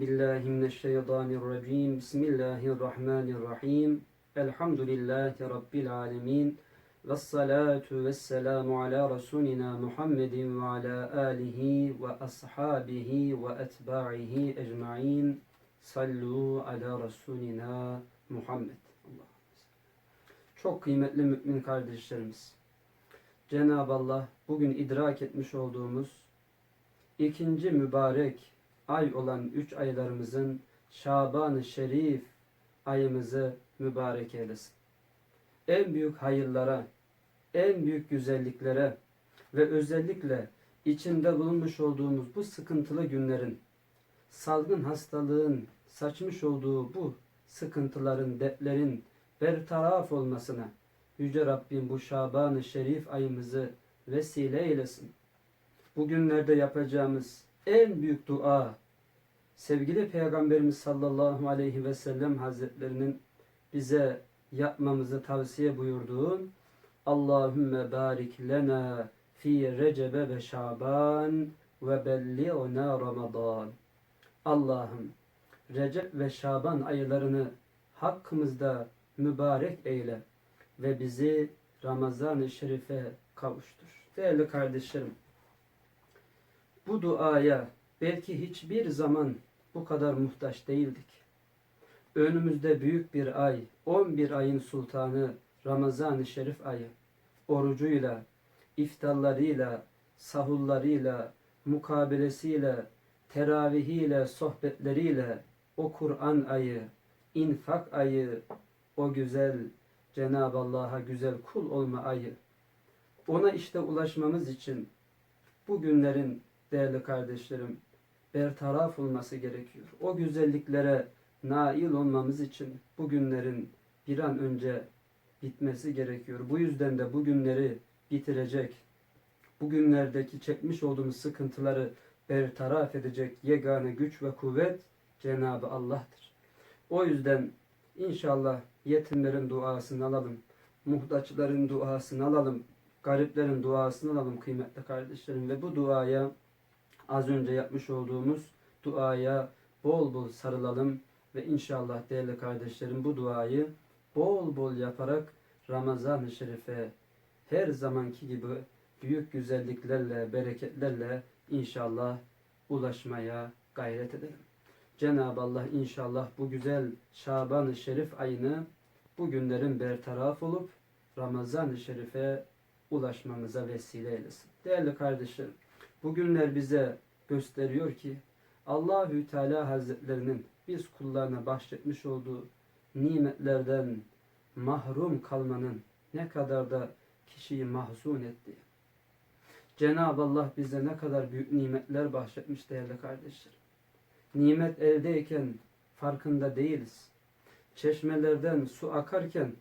billahi mineşşeytanirracim. Bismillahirrahmanirrahim. Elhamdülillahi rabbil alamin. Ves salatu vesselamu ala rasulina Muhammedin ve ala alihi ve ashabihi ve etba'ihi ecmaîn. Sallu ala rasulina Muhammed. Çok kıymetli mümin kardeşlerimiz. Cenab-ı Allah bugün idrak etmiş olduğumuz ikinci mübarek ay olan üç aylarımızın Şaban-ı Şerif ayımızı mübarek eylesin. En büyük hayırlara, en büyük güzelliklere ve özellikle içinde bulunmuş olduğumuz bu sıkıntılı günlerin, salgın hastalığın saçmış olduğu bu sıkıntıların, dertlerin bertaraf olmasına Yüce Rabbim bu Şaban-ı Şerif ayımızı vesile eylesin. Bugünlerde yapacağımız en büyük dua sevgili Peygamberimiz sallallahu aleyhi ve sellem hazretlerinin bize yapmamızı tavsiye buyurduğun Allahümme barik lena fi recebe ve şaban ve belli'na ramadan Allah'ım Recep ve Şaban aylarını hakkımızda mübarek eyle ve bizi Ramazan-ı Şerif'e kavuştur. Değerli kardeşlerim, bu duaya belki hiçbir zaman bu kadar muhtaç değildik. Önümüzde büyük bir ay, 11 ayın sultanı Ramazan-ı Şerif ayı. Orucuyla, iftarlarıyla, sahullarıyla, mukabelesiyle, teravihiyle, sohbetleriyle o Kur'an ayı, infak ayı, o güzel Cenab-ı Allah'a güzel kul olma ayı. Ona işte ulaşmamız için bu günlerin değerli kardeşlerim bertaraf olması gerekiyor. O güzelliklere nail olmamız için bu günlerin bir an önce bitmesi gerekiyor. Bu yüzden de bu günleri bitirecek, bugünlerdeki çekmiş olduğumuz sıkıntıları bertaraf edecek yegane güç ve kuvvet Cenab-ı Allah'tır. O yüzden inşallah yetimlerin duasını alalım, muhtaçların duasını alalım, gariplerin duasını alalım kıymetli kardeşlerim ve bu duaya az önce yapmış olduğumuz duaya bol bol sarılalım ve inşallah değerli kardeşlerim bu duayı bol bol yaparak Ramazan-ı Şerif'e her zamanki gibi büyük güzelliklerle, bereketlerle inşallah ulaşmaya gayret edelim. Cenab-ı Allah inşallah bu güzel Şaban-ı Şerif ayını bu günlerin bertaraf olup Ramazan-ı Şerif'e ulaşmamıza vesile eylesin. Değerli kardeşlerim, bugünler bize gösteriyor ki Allahü Teala Hazretlerinin biz kullarına bahşetmiş olduğu nimetlerden mahrum kalmanın ne kadar da kişiyi mahzun ettiği. Cenab-ı Allah bize ne kadar büyük nimetler bahşetmiş değerli kardeşlerim. Nimet eldeyken farkında değiliz. Çeşmelerden su akarken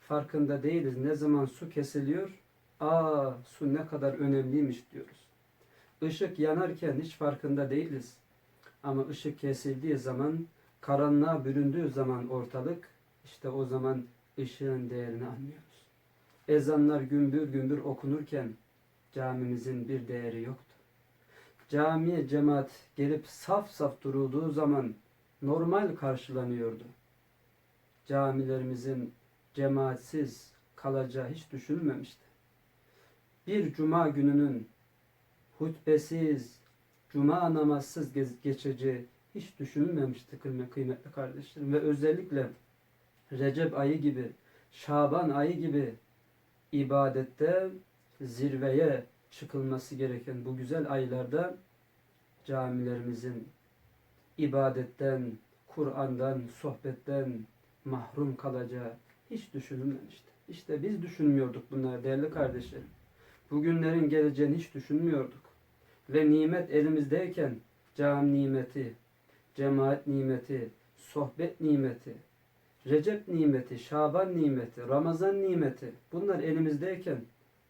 farkında değiliz. Ne zaman su kesiliyor, aa su ne kadar önemliymiş diyoruz. Işık yanarken hiç farkında değiliz. Ama ışık kesildiği zaman, karanlığa büründüğü zaman ortalık, işte o zaman ışığın değerini anlıyoruz. Ezanlar gümbür gümbür okunurken camimizin bir değeri yoktu. Camiye cemaat gelip saf saf durulduğu zaman normal karşılanıyordu. Camilerimizin cemaatsiz kalacağı hiç düşünülmemişti. Bir cuma gününün hutbesiz, cuma namazsız geçeceği hiç düşünülmemişti kıymetli kardeşlerim. Ve özellikle Recep ayı gibi, Şaban ayı gibi ibadette zirveye çıkılması gereken bu güzel aylarda camilerimizin ibadetten, Kur'an'dan, sohbetten mahrum kalacağı hiç düşünülmemişti. İşte biz düşünmüyorduk bunları değerli kardeşlerim. Bugünlerin geleceğini hiç düşünmüyorduk. Ve nimet elimizdeyken cami nimeti, cemaat nimeti, sohbet nimeti, Recep nimeti, Şaban nimeti, Ramazan nimeti bunlar elimizdeyken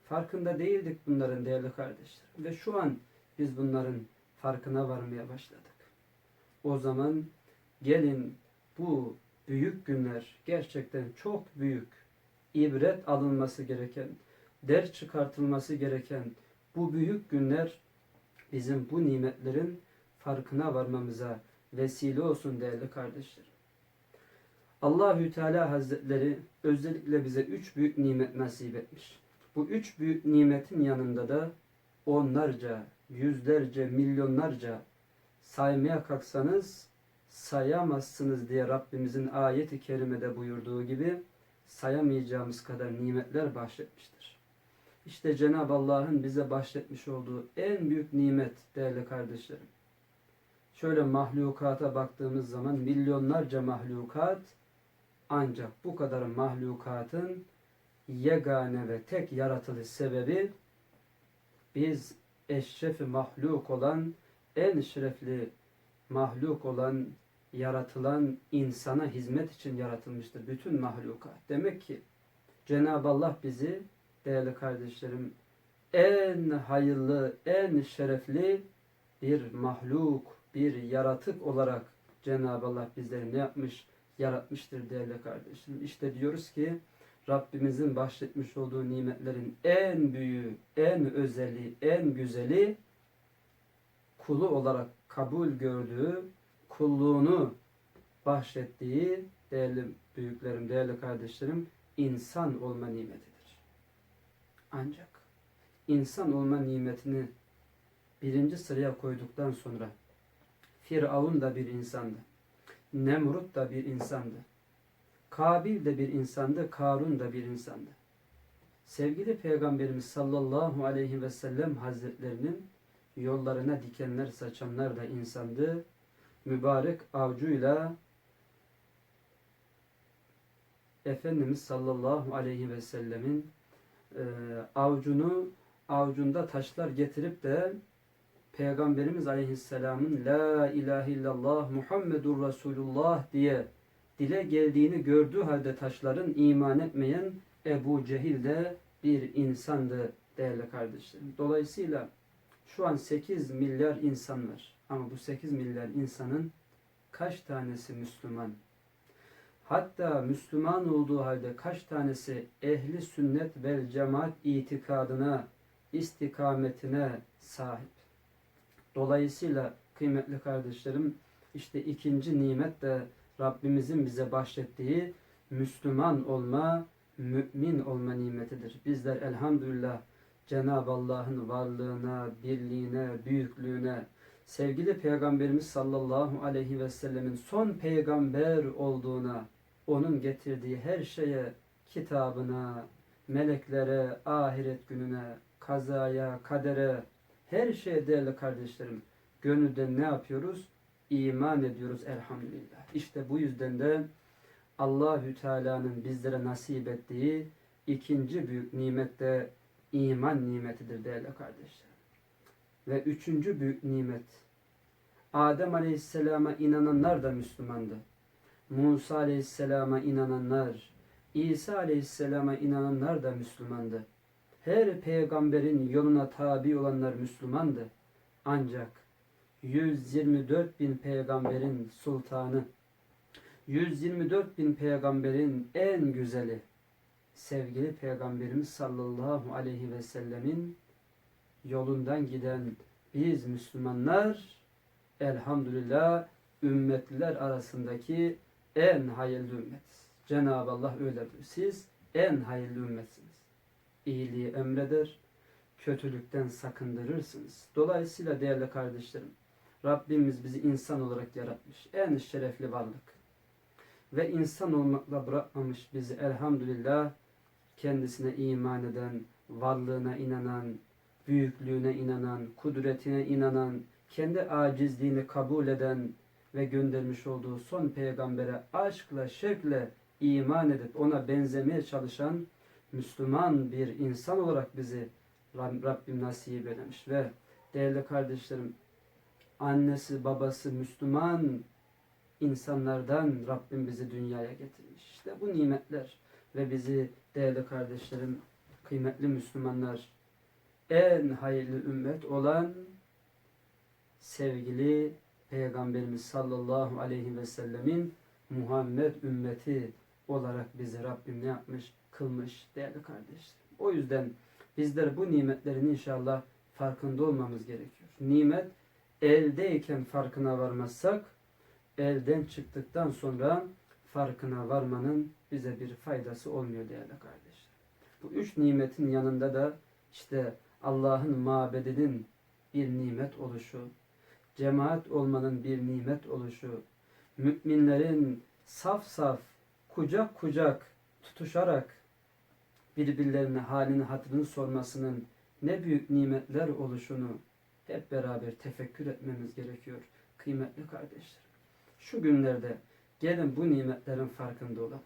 farkında değildik bunların değerli kardeşler. Ve şu an biz bunların farkına varmaya başladık. O zaman gelin bu büyük günler gerçekten çok büyük ibret alınması gereken, ders çıkartılması gereken bu büyük günler bizim bu nimetlerin farkına varmamıza vesile olsun değerli kardeşlerim. Allahü Teala Hazretleri özellikle bize üç büyük nimet nasip etmiş. Bu üç büyük nimetin yanında da onlarca, yüzlerce, milyonlarca saymaya kalksanız sayamazsınız diye Rabbimizin ayeti kerimede buyurduğu gibi sayamayacağımız kadar nimetler bahşetmiştir. İşte Cenab-ı Allah'ın bize bahşetmiş olduğu en büyük nimet değerli kardeşlerim. Şöyle mahlukata baktığımız zaman milyonlarca mahlukat ancak bu kadar mahlukatın yegane ve tek yaratılış sebebi biz eşrefi mahluk olan en şerefli mahluk olan yaratılan insana hizmet için yaratılmıştır bütün mahlukat. Demek ki Cenab-ı Allah bizi değerli kardeşlerim en hayırlı, en şerefli bir mahluk, bir yaratık olarak Cenab-ı Allah bizleri ne yapmış? Yaratmıştır değerli kardeşlerim. İşte diyoruz ki Rabbimizin bahşetmiş olduğu nimetlerin en büyüğü, en özeli, en güzeli kulu olarak kabul gördüğü, kulluğunu bahşettiği değerli büyüklerim, değerli kardeşlerim insan olma nimetidir. Ancak insan olma nimetini birinci sıraya koyduktan sonra Firavun da bir insandı. Nemrut da bir insandı. Kabil de bir insandı, Karun da bir insandı. Sevgili Peygamberimiz sallallahu aleyhi ve sellem hazretlerinin yollarına dikenler saçanlar da insandı. Mübarek avcuyla Efendimiz sallallahu aleyhi ve sellemin e, avcunu avcunda taşlar getirip de Peygamberimiz aleyhisselamın La ilahe illallah Muhammedur Resulullah diye dile geldiğini gördüğü halde taşların iman etmeyen Ebu Cehil de bir insandı değerli kardeşlerim. Dolayısıyla şu an 8 milyar insan var. Ama bu 8 milyar insanın kaç tanesi Müslüman? Hatta Müslüman olduğu halde kaç tanesi ehli sünnet vel cemaat itikadına, istikametine sahip? Dolayısıyla kıymetli kardeşlerim işte ikinci nimet de Rabbimizin bize bahşettiği Müslüman olma, mümin olma nimetidir. Bizler elhamdülillah Cenab-ı Allah'ın varlığına, birliğine, büyüklüğüne, sevgili Peygamberimiz sallallahu aleyhi ve sellemin son peygamber olduğuna, onun getirdiği her şeye, kitabına, meleklere, ahiret gününe, kazaya, kadere, her şeye değerli kardeşlerim, gönülden ne yapıyoruz? İman ediyoruz elhamdülillah. İşte bu yüzden de Allahü Teala'nın bizlere nasip ettiği ikinci büyük nimet de iman nimetidir değerli kardeşlerim. Ve üçüncü büyük nimet Adem Aleyhisselam'a inananlar da Müslümandı. Musa Aleyhisselam'a inananlar, İsa Aleyhisselam'a inananlar da Müslümandı. Her peygamberin yoluna tabi olanlar Müslümandı. Ancak 124 bin peygamberin sultanı, 124 bin peygamberin en güzeli, sevgili Peygamberimiz sallallahu aleyhi ve sellemin yolundan giden biz Müslümanlar elhamdülillah ümmetliler arasındaki en hayırlı ümmetiz. Cenab-ı Allah öyle diyor. Siz en hayırlı ümmetsiniz. İyiliği emreder, kötülükten sakındırırsınız. Dolayısıyla değerli kardeşlerim, Rabbimiz bizi insan olarak yaratmış. En şerefli varlık. Ve insan olmakla bırakmamış bizi elhamdülillah kendisine iman eden, varlığına inanan, büyüklüğüne inanan, kudretine inanan, kendi acizliğini kabul eden ve göndermiş olduğu son peygambere aşkla, şevkle iman edip ona benzemeye çalışan Müslüman bir insan olarak bizi Rabbim nasip eylemiş ve değerli kardeşlerim annesi babası Müslüman insanlardan Rabbim bizi dünyaya getirmiş. İşte bu nimetler ve bizi değerli kardeşlerim, kıymetli Müslümanlar en hayırlı ümmet olan sevgili Peygamberimiz sallallahu aleyhi ve sellemin Muhammed ümmeti olarak bizi Rabbim ne yapmış? Kılmış değerli kardeşlerim. O yüzden bizler bu nimetlerin inşallah farkında olmamız gerekiyor. Nimet eldeyken farkına varmazsak elden çıktıktan sonra farkına varmanın bize bir faydası olmuyor değerli kardeşler. Bu üç nimetin yanında da işte Allah'ın mabedinin bir nimet oluşu, cemaat olmanın bir nimet oluşu, müminlerin saf saf, kucak kucak tutuşarak birbirlerine halini hatırını sormasının ne büyük nimetler oluşunu hep beraber tefekkür etmemiz gerekiyor kıymetli kardeşler. Şu günlerde gelin bu nimetlerin farkında olalım.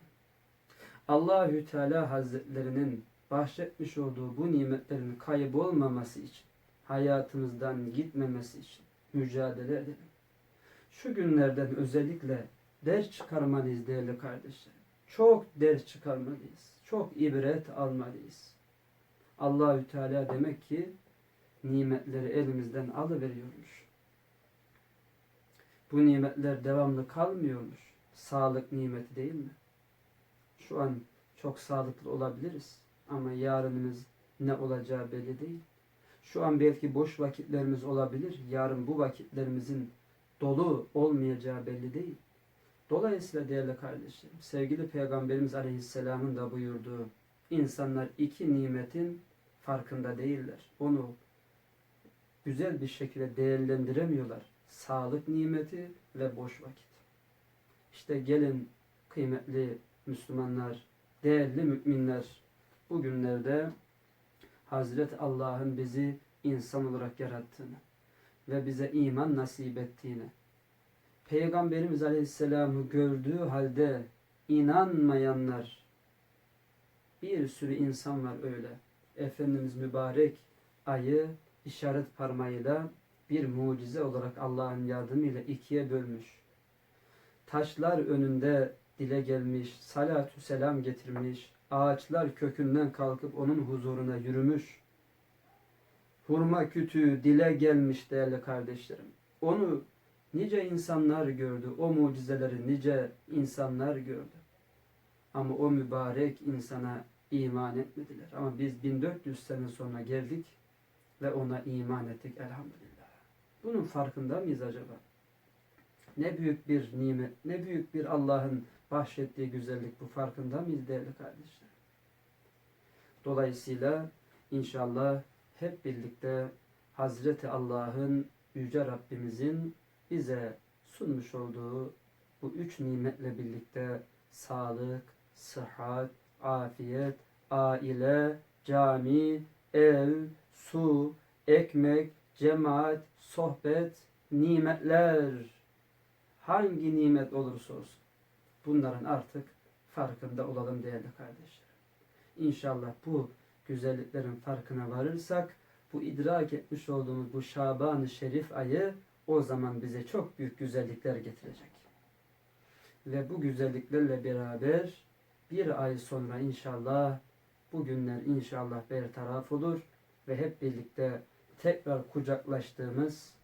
Allahü Teala Hazretlerinin bahşetmiş olduğu bu nimetlerin kaybolmaması için, hayatımızdan gitmemesi için mücadele edelim. Şu günlerden özellikle ders çıkarmalıyız değerli kardeşlerim. Çok ders çıkarmalıyız. Çok ibret almalıyız. Allahü Teala demek ki nimetleri elimizden alıveriyormuş. Bu nimetler devamlı kalmıyormuş. Sağlık nimeti değil mi? Şu an çok sağlıklı olabiliriz ama yarınımız ne olacağı belli değil. Şu an belki boş vakitlerimiz olabilir. Yarın bu vakitlerimizin dolu olmayacağı belli değil. Dolayısıyla değerli kardeşlerim, sevgili Peygamberimiz Aleyhisselam'ın da buyurduğu insanlar iki nimetin farkında değiller. Onu güzel bir şekilde değerlendiremiyorlar. Sağlık nimeti ve boş vakit. İşte gelin kıymetli Müslümanlar, değerli müminler, bugünlerde Hazreti Allah'ın bizi insan olarak yarattığını ve bize iman nasip ettiğini, Peygamberimiz Aleyhisselam'ı gördüğü halde inanmayanlar, bir sürü insan var öyle. Efendimiz mübarek ayı işaret parmağıyla bir mucize olarak Allah'ın yardımıyla ikiye bölmüş. Taşlar önünde dile gelmiş, salatü selam getirmiş, ağaçlar kökünden kalkıp onun huzuruna yürümüş. Hurma kütüğü dile gelmiş değerli kardeşlerim. Onu nice insanlar gördü, o mucizeleri nice insanlar gördü. Ama o mübarek insana iman etmediler. Ama biz 1400 sene sonra geldik ve ona iman ettik elhamdülillah. Bunun farkında mıyız acaba? Ne büyük bir nimet, ne büyük bir Allah'ın bahşettiği güzellik bu. Farkında mıyız değerli kardeşler? Dolayısıyla inşallah hep birlikte Hazreti Allah'ın Yüce Rabbimizin bize sunmuş olduğu bu üç nimetle birlikte sağlık, sıhhat, afiyet, aile, cami, ev, su, ekmek, cemaat, sohbet, nimetler. Hangi nimet olursa olsun bunların artık farkında olalım değerli kardeşler. İnşallah bu güzelliklerin farkına varırsak bu idrak etmiş olduğumuz bu Şaban-ı Şerif ayı o zaman bize çok büyük güzellikler getirecek. Ve bu güzelliklerle beraber bir ay sonra inşallah bu günler inşallah bertaraf olur ve hep birlikte tekrar kucaklaştığımız,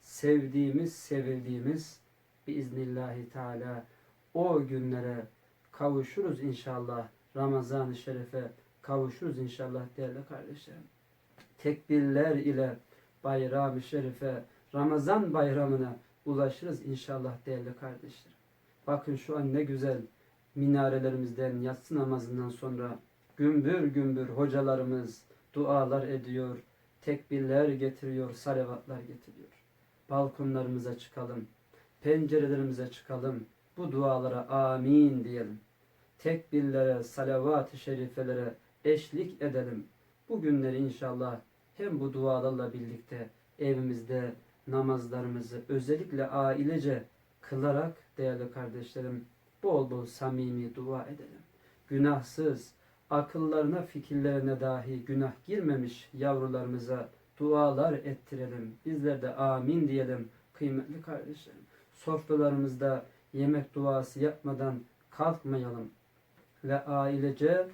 sevdiğimiz, sevildiğimiz biiznillahü teala o günlere kavuşuruz inşallah. Ramazan-ı Şerif'e kavuşuruz inşallah değerli kardeşlerim. Tekbirler ile bayram-ı şerife, Ramazan bayramına ulaşırız inşallah değerli kardeşlerim. Bakın şu an ne güzel minarelerimizden yatsı namazından sonra gümbür gümbür hocalarımız dualar ediyor, tekbirler getiriyor, salavatlar getiriyor. Balkonlarımıza çıkalım, pencerelerimize çıkalım, bu dualara amin diyelim. Tekbirlere, salavat-ı şerifelere eşlik edelim. Bu günleri inşallah hem bu dualarla birlikte evimizde namazlarımızı özellikle ailece kılarak değerli kardeşlerim bol bol samimi dua edelim. Günahsız, akıllarına fikirlerine dahi günah girmemiş yavrularımıza dualar ettirelim. Bizler de amin diyelim kıymetli kardeşlerim. Sofralarımızda yemek duası yapmadan kalkmayalım ve ailece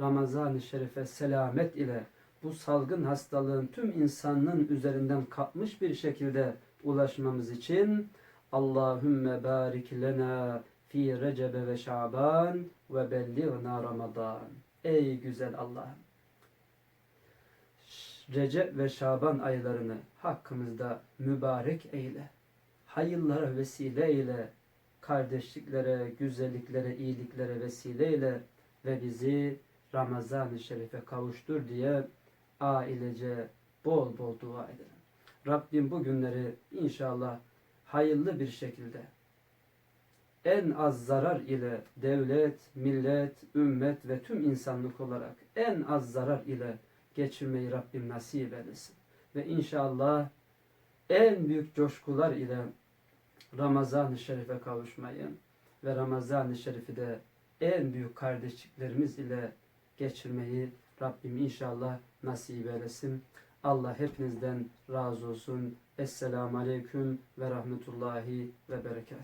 Ramazan-ı Şerif'e selamet ile bu salgın hastalığın tüm insanlığın üzerinden kapmış bir şekilde ulaşmamız için Allahümme barik lena fi recebe ve şaban ve belliğna ramazan. Ey güzel Allah'ım. Recep ve Şaban aylarını hakkımızda mübarek eyle. Hayırlara vesile eyle. Kardeşliklere, güzelliklere, iyiliklere vesileyle ve bizi Ramazan-ı Şerif'e kavuştur diye ailece bol bol dua edelim. Rabbim bu günleri inşallah hayırlı bir şekilde en az zarar ile devlet, millet, ümmet ve tüm insanlık olarak en az zarar ile geçirmeyi Rabbim nasip eylesin. Ve inşallah en büyük coşkular ile Ramazan-ı Şerif'e kavuşmayı ve Ramazan-ı Şerif'i de en büyük kardeşliklerimiz ile geçirmeyi Rabbim inşallah nasip eylesin. Allah hepinizden razı olsun. Esselamu Aleyküm ve Rahmetullahi ve Berekat.